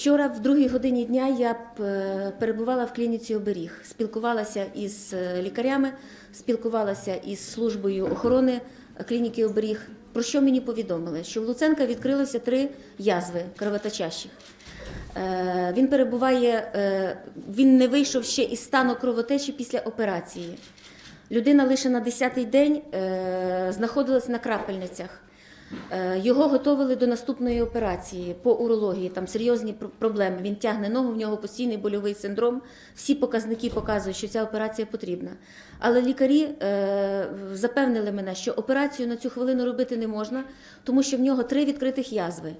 Вчора, в другій годині дня, я е, перебувала в клініці оберіг, спілкувалася із е, лікарями, спілкувалася із службою охорони клініки оберіг. Про що мені повідомили? Що в Луценка відкрилося три язви кровоточащих. Е, Він перебуває, е, він не вийшов ще із стану кровотечі після операції. Людина лише на 10-й день е, знаходилась на крапельницях. Е, Його готували до наступної операції по урології. Там серйозні проблеми. Він тягне ногу, в нього постійний больовий синдром. Всі показники показують, що ця операція потрібна. Але лікарі е, запевнили мене, що операцію на цю хвилину робити не можна, тому що в нього три відкритих язви.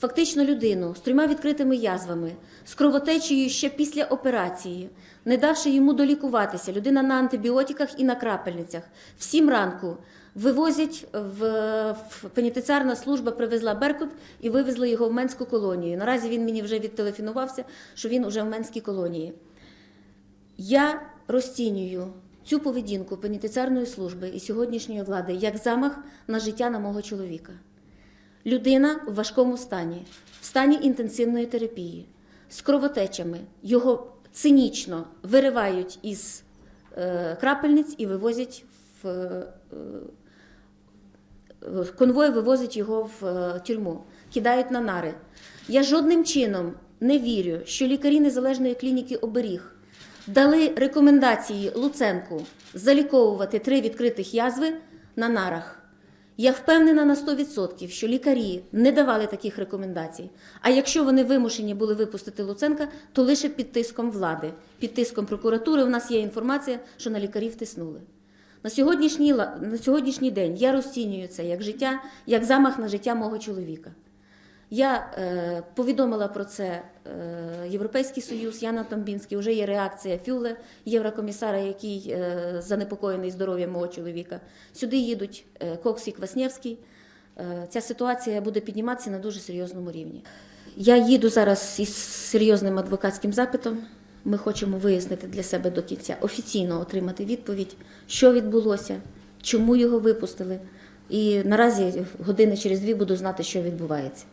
Фактично людину з трьома відкритими язвами, з кровотечею ще після операції, не давши йому долікуватися, людина на антибіотиках і на крапельницях. В сім ранку вивозять в, в пенітенціарна служба привезла Беркут і вивезла його в Менську колонію. Наразі він мені вже відтелефонувався, що він уже в Менській колонії. Я розцінюю цю поведінку пенітенціарної служби і сьогоднішньої влади як замах на життя на мого чоловіка. Людина в важкому стані, в стані інтенсивної терапії, з кровотечами. Його цинічно виривають із е, крапельниць і вивозять в е, е, конвой вивозить його в е, тюрму, кидають на нари. Я жодним чином не вірю, що лікарі незалежної клініки оберіг дали рекомендації Луценку заліковувати три відкритих язви на нарах. Я впевнена на 100%, що лікарі не давали таких рекомендацій. А якщо вони вимушені були випустити Луценка, то лише під тиском влади, під тиском прокуратури. У нас є інформація, що на лікарів тиснули. На сьогоднішній, на сьогоднішній день я розцінюю це як життя, як замах на життя мого чоловіка. Я е, повідомила про це е, Європейський Союз, Яна Томбінський. Вже є реакція Фюле, єврокомісара, який е, занепокоєний здоров'ям мого чоловіка. Сюди їдуть е, Кокс і Кваснєвський. Е, ця ситуація буде підніматися на дуже серйозному рівні. Я їду зараз із серйозним адвокатським запитом. Ми хочемо вияснити для себе до кінця, офіційно отримати відповідь, що відбулося, чому його випустили. І наразі години через дві буду знати, що відбувається.